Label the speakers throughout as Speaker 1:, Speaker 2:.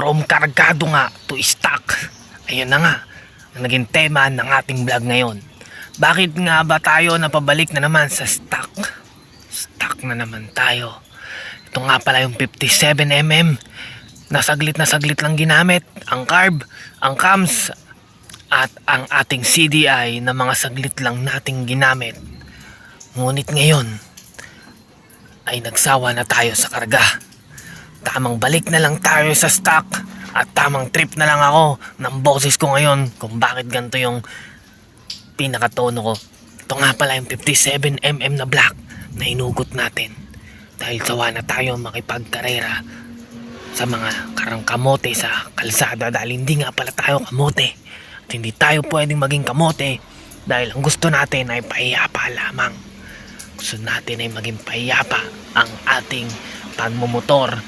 Speaker 1: From kargado nga to stock. Ayun na nga, ang naging tema ng ating vlog ngayon. Bakit nga ba tayo napabalik na naman sa stock? Stock na naman tayo. Ito nga pala yung 57mm. Nasaglit na saglit lang ginamit. Ang carb, ang cams, at ang ating CDI na mga saglit lang nating ginamit. Ngunit ngayon, ay nagsawa na tayo sa karga. Tamang balik na lang tayo sa stock at tamang trip na lang ako ng boses ko ngayon kung bakit ganito yung pinakatono ko. Ito nga pala yung 57mm na black na inugot natin. Dahil sawa na tayo makipagkarera sa mga karang kamote sa kalsada dahil hindi nga pala tayo kamote. At hindi tayo pwedeng maging kamote dahil ang gusto natin ay pahiyapa lamang. Gusto natin ay maging pahiyapa ang ating pagmumotor.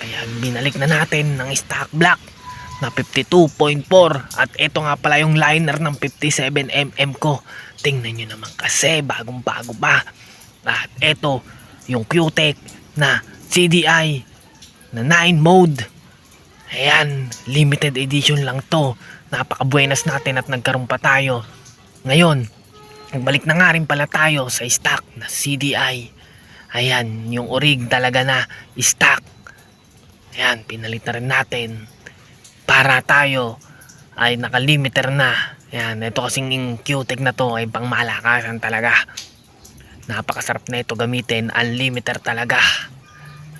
Speaker 1: Kaya binalik na natin ng stock black na 52.4 at ito nga pala yung liner ng 57mm ko. Tingnan nyo naman kasi bagong bago pa. At ito yung QTEC na CDI na 9 mode. Ayan, limited edition lang to. Napakabuenas natin at nagkaroon pa tayo. Ngayon, nagbalik na nga rin pala tayo sa stock na CDI. Ayan, yung orig talaga na stock. Ayan, pinalit na rin natin para tayo ay nakalimiter na. Ayan, ito kasing QTEC na to ay pang malakasan talaga. Napakasarap na ito gamitin, unlimiter talaga.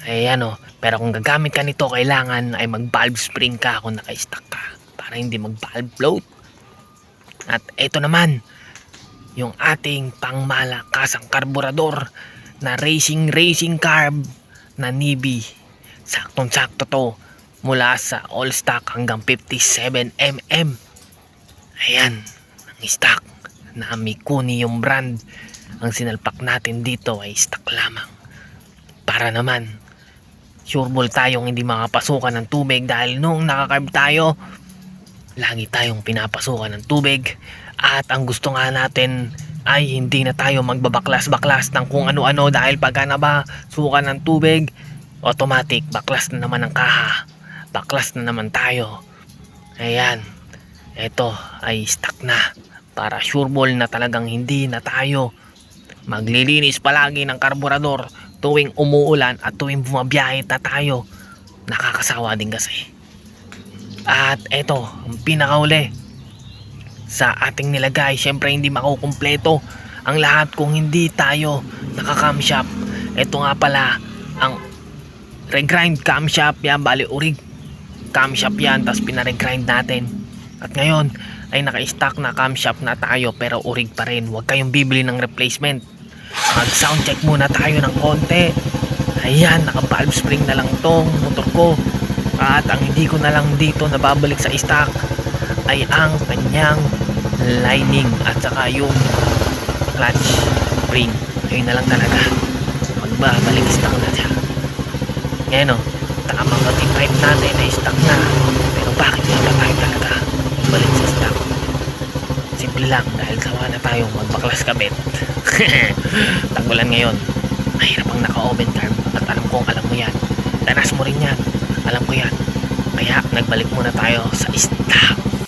Speaker 1: Ayan o, pero kung gagamit ka nito, kailangan ay mag valve spring ka kung naka-stack ka para hindi mag valve float. At ito naman, yung ating pangmalakasang karburador na racing racing carb na Nibi. Saktong-sakto to mula sa all stock hanggang 57mm. Ayan, ang stock na Mikuni yung brand. Ang sinalpak natin dito ay stock lamang. Para naman, sureball tayong hindi makapasukan ng tubig dahil nung nakakarb tayo, lagi tayong pinapasukan ng tubig at ang gusto nga natin ay hindi na tayo magbabaklas-baklas ng kung ano-ano dahil pagka nabasukan ng tubig, automatic baklas na naman ang kaha. Baklas na naman tayo. Ayan. Ito ay stuck na. Para sureball na talagang hindi na tayo maglilinis palagi ng karburador tuwing umuulan at tuwing bumabiyahe ta tayo. Nakakasawa din kasi. At eto, ang pinakauli sa ating nilagay, syempre hindi makukumpleto ang lahat kung hindi tayo nakakam-shop. Ito nga pala ang regrind camshaft yan, bali urig camshaft yan, tapos pinaregrind natin. At ngayon ay naka-stock na camshaft na tayo pero urig pa rin. Huwag kayong bibili ng replacement. Mag sound check muna tayo ng konti. Ayan, naka valve spring na lang tong motor ko. At ang hindi ko na lang dito nababalik sa stock ay ang kanyang lining at saka yung clutch spring. Ayun na lang talaga. Magbabalik stock na siya. Ngayon o, tamang ating pipe natin ay stock na. Pero bakit ba tayo talaga balik sa stock? Simple lang dahil sawa na tayong magbaklas kabit. Tagulan ngayon. Mahirap ang naka-oven carb at alam kong alam mo yan. Danas mo rin yan. Alam ko yan. Kaya nagbalik muna tayo sa stock.